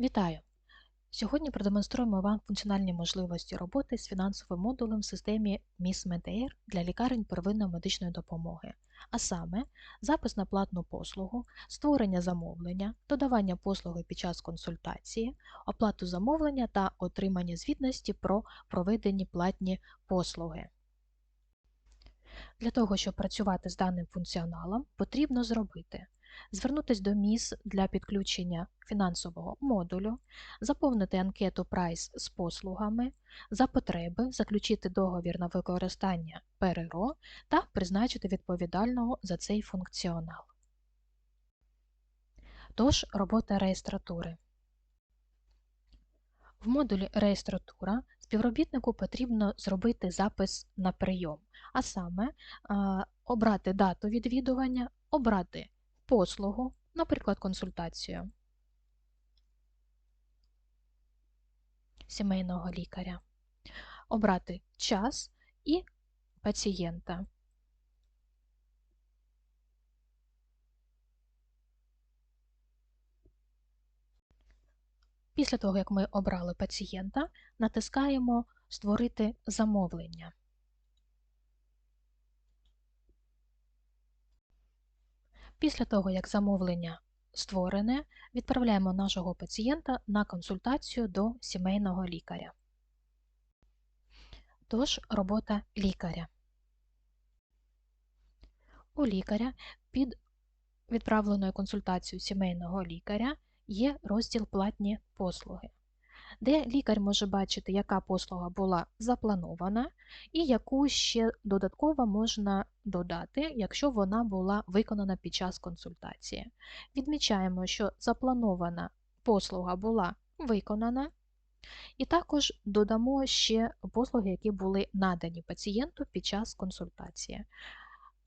Вітаю! Сьогодні продемонструємо вам функціональні можливості роботи з фінансовим модулем в системі MIS Medair для лікарень первинної медичної допомоги, а саме запис на платну послугу, створення замовлення, додавання послуги під час консультації, оплату замовлення та отримання звітності про проведені платні послуги. Для того, щоб працювати з даним функціоналом, потрібно зробити звернутися до МІС для підключення фінансового модулю, заповнити анкету Price з послугами, за потреби заключити договір на використання ПРРО та призначити відповідального за цей функціонал. Тож, робота реєстратури. В модулі Реєстратура співробітнику потрібно зробити запис на прийом, а саме обрати дату відвідування, обрати послугу, наприклад, консультацію сімейного лікаря, обрати час і пацієнта. Після того, як ми обрали пацієнта, натискаємо Створити замовлення. Після того, як замовлення створене, відправляємо нашого пацієнта на консультацію до сімейного лікаря. Тож, робота лікаря. У лікаря під відправленою консультацією сімейного лікаря є розділ Платні послуги де лікар може бачити, яка послуга була запланована, і яку ще додатково можна додати, якщо вона була виконана під час консультації. Відмічаємо, що запланована послуга була виконана, і також додамо ще послуги, які були надані пацієнту під час консультації.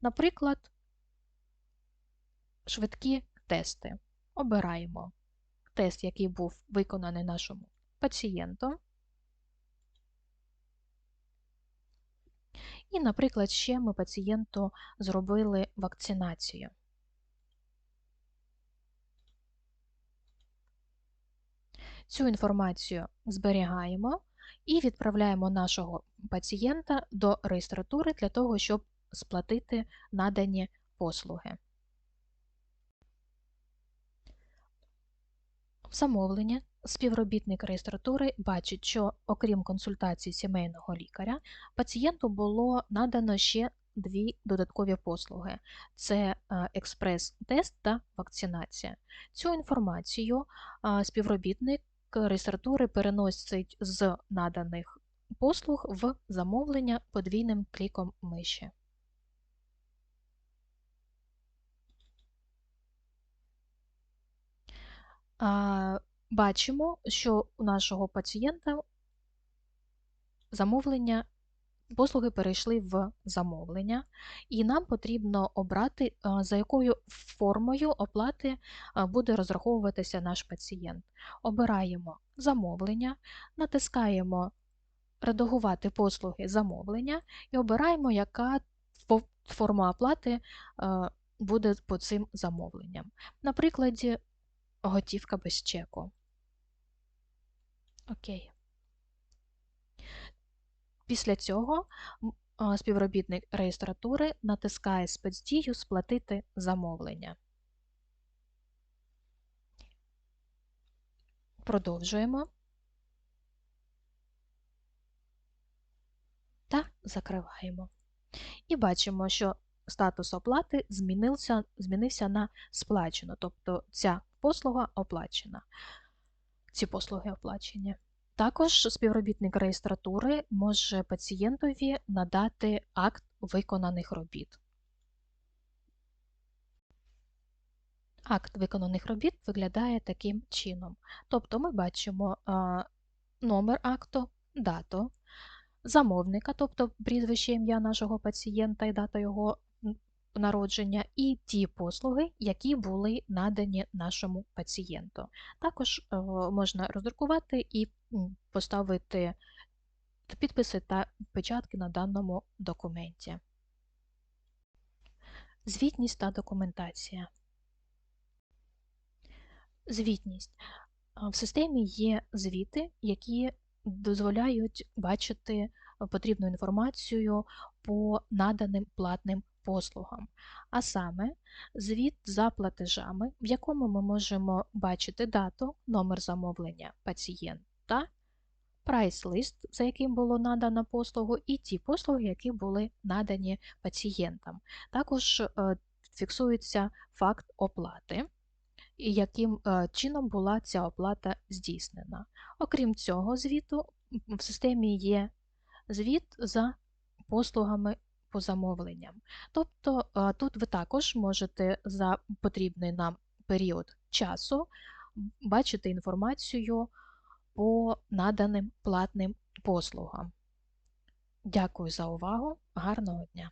Наприклад, швидкі тести. Обираємо тест, який був виконаний нашому пацієнту. І, наприклад, ще ми пацієнту зробили вакцинацію. Цю інформацію зберігаємо і відправляємо нашого пацієнта до реєстратури для того, щоб сплатити надані послуги. В замовленні співробітник реєстратури бачить, що окрім консультації сімейного лікаря, пацієнту було надано ще дві додаткові послуги: це е, експрес-тест та вакцинація. Цю інформацію співробітник реєстратури переносить з наданих послуг в замовлення подвійним кліком миші. Бачимо, що у нашого пацієнта замовлення, послуги перейшли в замовлення, і нам потрібно обрати, за якою формою оплати буде розраховуватися наш пацієнт. Обираємо замовлення, натискаємо Редагувати послуги замовлення і обираємо, яка форма оплати буде по цим замовленням. На прикладі готівка без чеку. Окей. Після цього співробітник реєстратури натискає спецдію Сплатити замовлення. Продовжуємо та закриваємо. І бачимо, що статус оплати змінився змінився на сплачено, тобто ця послуга оплачена ці послуги оплачені. Також співробітник реєстратури може пацієнтові надати акт виконаних робіт. Акт виконаних робіт виглядає таким чином. Тобто ми бачимо номер акту, дату, замовника, тобто прізвище ім'я нашого пацієнта і дата його народження і ті послуги, які були надані нашому пацієнту. Також е, можна роздрукувати і поставити підписи та печатки на даному документі. Звітність та документація. Звітність. В системі є звіти, які дозволяють бачити потрібну інформацію по наданим платним послугам. А саме звіт за платежами, в якому ми можемо бачити дату, номер замовлення пацієнта, прайс-лист, за яким було надано послугу, і ті послуги, які були надані пацієнтам. Також е, фіксується факт оплати яким е, чином була ця оплата здійснена. Окрім цього звіту, в системі є звіт за послугами по замовленням. Тобто е, тут ви також можете за потрібний нам період часу бачити інформацію по наданим платним послугам. Дякую за увагу! Гарного дня!